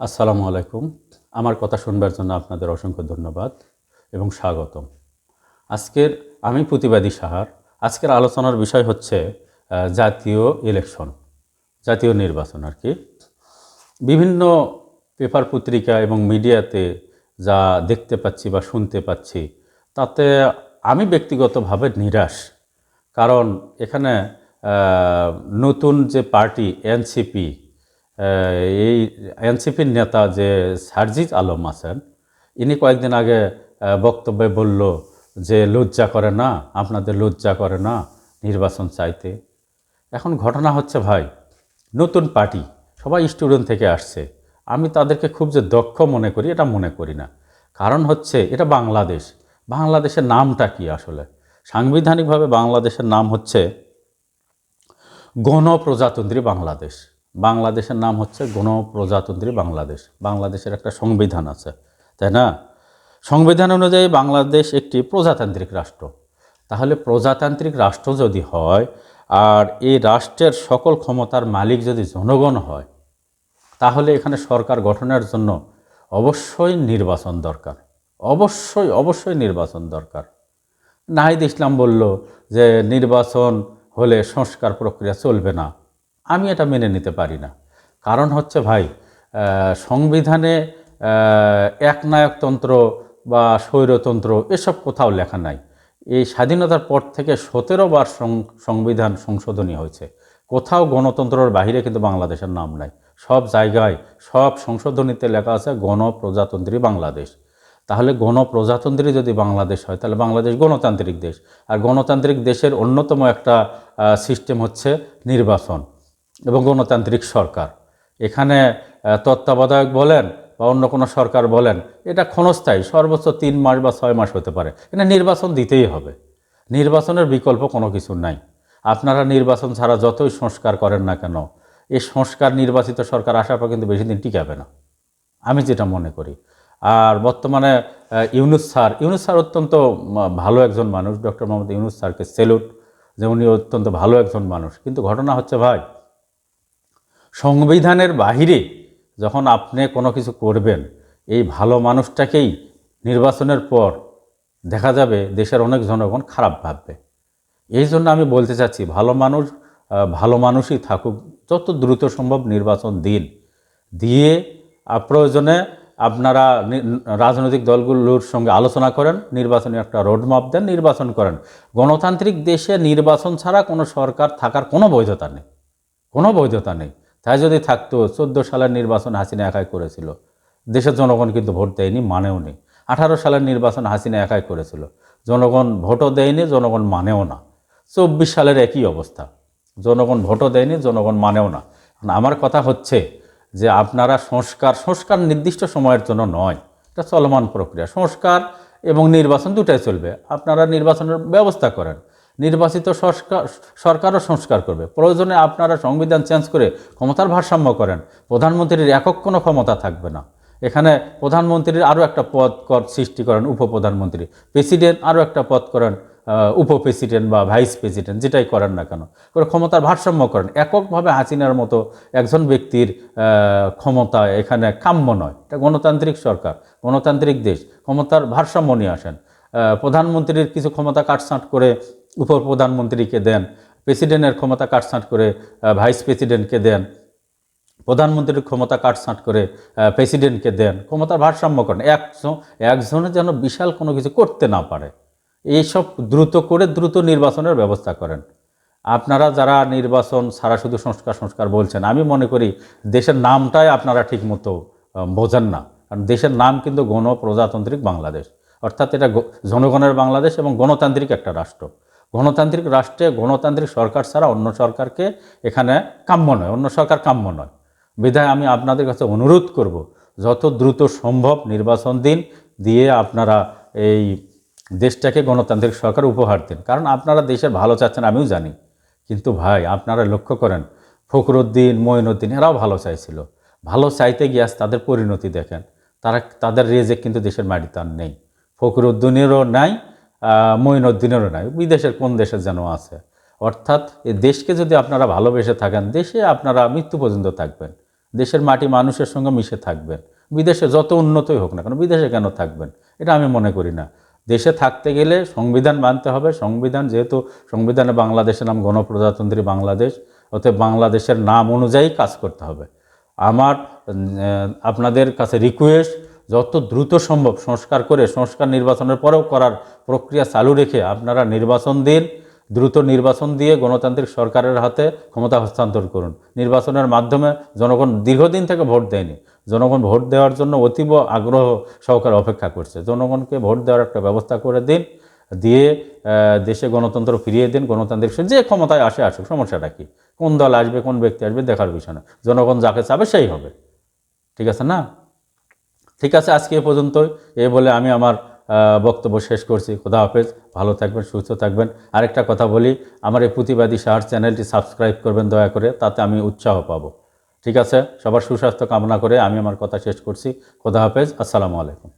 আসসালামু আলাইকুম। আমার কথা শুনবার জন্য আপনাদের অসংখ্য ধন্যবাদ এবং স্বাগতম। আজকের আমি প্রতিবাদী সাহার। আজকের আলোচনার বিষয় হচ্ছে জাতীয় ইলেকশন, জাতীয় নির্বাচন আর কি। বিভিন্ন পেপার পত্রিকা এবং মিডিয়াতে যা দেখতে পাচ্ছি বা শুনতে পাচ্ছি, তাতে আমি ব্যক্তিগতভাবে নিরাশ। কারণ এখানে নতুন যে পার্টি, এনসিপি এই এনসিপির নেতা যে সার্জিজ আলম আছেন, ইনি কয়েকদিন আগে বক্তব্যে বলল যে লজ্জা করে না, আপনাদের লজ্জা করে না নির্বাচন চাইতে। এখন ঘটনা হচ্ছে ভাই, নতুন পার্টি, সবাই স্টুডেন্ট থেকে আসছে। আমি তাদেরকে খুব যে দক্ষ মনে করি, এটা মনে করি না। কারণ হচ্ছে, এটা বাংলাদেশ। বাংলাদেশের নামটা কি আসলে? সাংবিধানিকভাবে বাংলাদেশের নাম হচ্ছে গণপ্রজাতন্ত্রী বাংলাদেশ। বাংলাদেশের নাম হচ্ছে গণপ্রজাতন্ত্রী বাংলাদেশ। বাংলাদেশের একটা সংবিধান আছে, তাই না? সংবিধান অনুযায়ী বাংলাদেশ একটি প্রজাতান্ত্রিক রাষ্ট্র। তাহলে প্রজাতান্ত্রিক রাষ্ট্র যদি হয়, আর এই রাষ্ট্রের সকল ক্ষমতার মালিক যদি জনগণ হয়, তাহলে এখানে সরকার গঠনের জন্য অবশ্যই নির্বাচন দরকার। অবশ্যই অবশ্যই নির্বাচন দরকার। নাহিদ ইসলাম বলল যে, নির্বাচন হলে সংস্কার প্রক্রিয়া চলবে না। আমি এটা মেনে নিতে পারি না। কারণ হচ্ছে ভাই সংবিধানে একনায়কতন্ত্র বা স্বৈরতন্ত্র এসব কোথাও লেখা নাই। এই স্বাধীনতার পর থেকে সতেরো বার সংবিধান সংশোধনী হয়েছে। কোথাও গণতন্ত্রের বাইরে কিন্তু বাংলাদেশের নাম নাই। সব জায়গায়, সব সংশোধনীতে লেখা আছে গণপ্রজাতন্ত্রী বাংলাদেশ। তাহলে গণপ্রজাতন্ত্রী যদি বাংলাদেশ হয়, তাহলে বাংলাদেশ গণতান্ত্রিক দেশ। আর গণতান্ত্রিক দেশের অন্যতম একটা সিস্টেম হচ্ছে নির্বাচন। এবং গণতান্ত্রিক সরকার। এখানে তত্ত্বাবধায়ক বলেন বা অন্য কোনো সরকার বলেন, এটা ক্ষণস্থায়ী, সর্বোচ্চ তিন মাস বা ছয় মাস হতে পারে। এটা নির্বাচন দিতেই হবে। নির্বাচনের বিকল্প কোনো কিছু নাই। আপনারা নির্বাচন ছাড়া যতই সংস্কার করেন না কেন, এই সংস্কার নির্বাচিত সরকার আসার পর কিন্তু বেশি দিন টিকাবে না। আমি যেটা মনে করি। আর বর্তমানে ইউনুস স্যার ইউনুস স্যার অত্যন্ত ভালো একজন মানুষ, ডক্টর মোহাম্মদ ইউনুস স্যারকে সেলুট যে উনি অত্যন্ত ভালো একজন মানুষ। কিন্তু ঘটনা হচ্ছে ভাই সংবিধানের বাহিরে যখন আপনি কোনো কিছু করবেন, এই ভালো মানুষটাকেই নির্বাচনের পর দেখা যাবে দেশের অনেক জনগণ খারাপ ভাববে। এই জন্য আমি বলতে চাচ্ছি, ভালো মানুষ ভালো মানুষই থাকুক, যত দ্রুত সম্ভব নির্বাচন দিন। দিয়ে প্রয়োজনে আপনারা রাজনৈতিক দলগুলোর সঙ্গে আলোচনা করেন, নির্বাচনী একটা রোডম্যাপ দেন, নির্বাচন করেন। গণতান্ত্রিক দেশে নির্বাচন ছাড়া কোনো সরকার থাকার কোনো বৈধতা নেই। কোনো বৈধতা নেই। তাই যদি থাকতো, চোদ্দ সালের নির্বাচন হাসিনা একাই করেছিল। দেশের জনগণ কিন্তু ভোট দেয়নি, মানেও নেই। আঠারো সালের নির্বাচন হাসিনা একাই করেছিল। জনগণ ভোটও দেয়নি, জনগণ মানেও না। চব্বিশ সালের একই অবস্থা। জনগণ ভোটও দেয়নি, জনগণ মানেও না। আমার কথা হচ্ছে যে আপনারা সংস্কার সংস্কার নির্দিষ্ট সময়ের জন্য নয়। এটা চলমান প্রক্রিয়া। সংস্কার এবং নির্বাচন দুটাই চলবে। আপনারা নির্বাচনের ব্যবস্থা করেন। নির্বাচিত সরকার সরকারও সংস্কার করবে। প্রয়োজনে আপনারা সংবিধান চেঞ্জ করে ক্ষমতার ভারসাম্য করেন। প্রধানমন্ত্রীর একক কোনো ক্ষমতা থাকবে না। এখানে প্রধানমন্ত্রীর আরও একটা পদ কর সৃষ্টি করেন উপপ্রধানমন্ত্রী। প্রেসিডেন্ট আরও একটা পদ করেন আহ, উপপ্রেসিডেন্ট বা ভাইস প্রেসিডেন্ট যেটাই করেন না কেন। করে ক্ষমতার ভারসাম্য করেন। এককভাবে হাসিনার মতো একজন ব্যক্তির ক্ষমতা এখানে কাম্য নয়। এটা গণতান্ত্রিক সরকার গণতান্ত্রিক দেশ। ক্ষমতার ভারসাম্য নিয়ে আসেন। প্রধানমন্ত্রীর কিছু ক্ষমতা কাটছাঁট করে উপপ্রধানমন্ত্রীকে দেন, প্রেসিডেন্টের ক্ষমতা কাটছাঁট করে ভাইস প্রেসিডেন্টকে দেন, প্রধানমন্ত্রীর ক্ষমতা কাটছাঁট করে প্রেসিডেন্টকে দেন, ক্ষমতার ভারসাম্য করেন। একজন একজনে যেন বিশাল কোনো কিছু করতে না পারে, এইসব দ্রুত করে দ্রুত নির্বাচনের ব্যবস্থা করেন। আপনারা যারা নির্বাচন ছাড়া শুধু সংস্কার সংস্কার বলছেন, আমি মনে করি দেশের নামটাই আপনারা ঠিকমতো বোঝেন না। কারণ দেশের নাম কিন্তু গণপ্রজাতান্ত্রিক বাংলাদেশ। অর্থাৎ এটা জনগণের বাংলাদেশ এবং গণতান্ত্রিক একটা রাষ্ট্র। গণতান্ত্রিক রাষ্ট্রে গণতান্ত্রিক সরকার ছাড়া অন্য সরকারকে এখানে কাম্য নয়, অন্য সরকার কাম্য নয়। বিধায় আমি আপনাদের কাছে অনুরোধ করব, যত দ্রুত সম্ভব নির্বাচন দিন, দিয়ে আপনারা এই দেশটাকে গণতান্ত্রিক সরকার উপহার দিন। কারণ আপনারা দেশের ভালো চাচ্ছেন আমিও জানি। কিন্তু ভাই, আপনারা লক্ষ্য করেন, ফখরুদ্দিন, মঈনুদ্দিন, এরাও ভালো চাইছিল। ভালো চাইতে গিয়ে তাদের পরিণতি দেখেন। তারা, তাদের রেজেক কিন্তু দেশের মাটিতে নেই। ফখরুদ্দিনেরও নাই মঈনুদ্দিনেরও নাই। বিদেশের কোন দেশে যেন আছে। অর্থাৎ এ দেশকে যদি আপনারা ভালোবেসে থাকেন, দেশে আপনারা মৃত্যু পর্যন্ত থাকবেন। দেশের মাটি মানুষের সঙ্গে মিশে থাকবেন। বিদেশে যত উন্নতই হোক না কেন, বিদেশে কেন থাকবেন? এটা আমি মনে করি না। দেশে থাকতে গেলে সংবিধান মানতে হবে। সংবিধান যেহেতু, সংবিধানে বাংলাদেশের নাম গণপ্রজাতন্ত্রী বাংলাদেশ, অতএব বাংলাদেশের নাম অনুযায়ী কাজ করতে হবে। আমার আপনাদের কাছে রিকোয়েস্ট যত দ্রুত সম্ভব সংস্কার করে সংস্কার নির্বাচনের পরেও করার প্রক্রিয়া চালু রেখে আপনারা নির্বাচন দিন, দ্রুত নির্বাচন দিয়ে গণতান্ত্রিক সরকারের হাতে ক্ষমতা হস্তান্তর করুন। নির্বাচনের মাধ্যমে জনগণ দীর্ঘদিন থেকে ভোট দেয়নি। জনগণ ভোট দেওয়ার জন্য অতীব আগ্রহ সহকারে অপেক্ষা করছে। জনগণকে ভোট দেওয়ার একটা ব্যবস্থা করে দিন, দিয়ে দেশে গণতন্ত্র ফিরিয়ে দিন, গণতান্ত্রিক যে ক্ষমতায় আসে আসুক, সমস্যাটা কি? কোন দল আসবে, কোন ব্যক্তি আসবে দেখার বিষয় না। জনগণ যাকে চাবে সেই হবে। ঠিক আছে না? ঠিক আছে, আজকে এ পর্যন্ত এ বলে আমি আমার বক্তব্য শেষ করছি। খোদা হাফেজ, ভালো থাকবেন, সুস্থ থাকবেন। আরেকটা কথা বলি, আমার এই প্রতিবাদী সাহার চ্যানেলটি সাবস্ক্রাইব করবেন দয়া করে, তাতে আমি উৎসাহ পাব। ঠিক আছে, সবার সুস্বাস্থ্য কামনা করে আমি আমার কথা শেষ করছি। খোদা হাফেজ, আসসালামু আলাইকুম।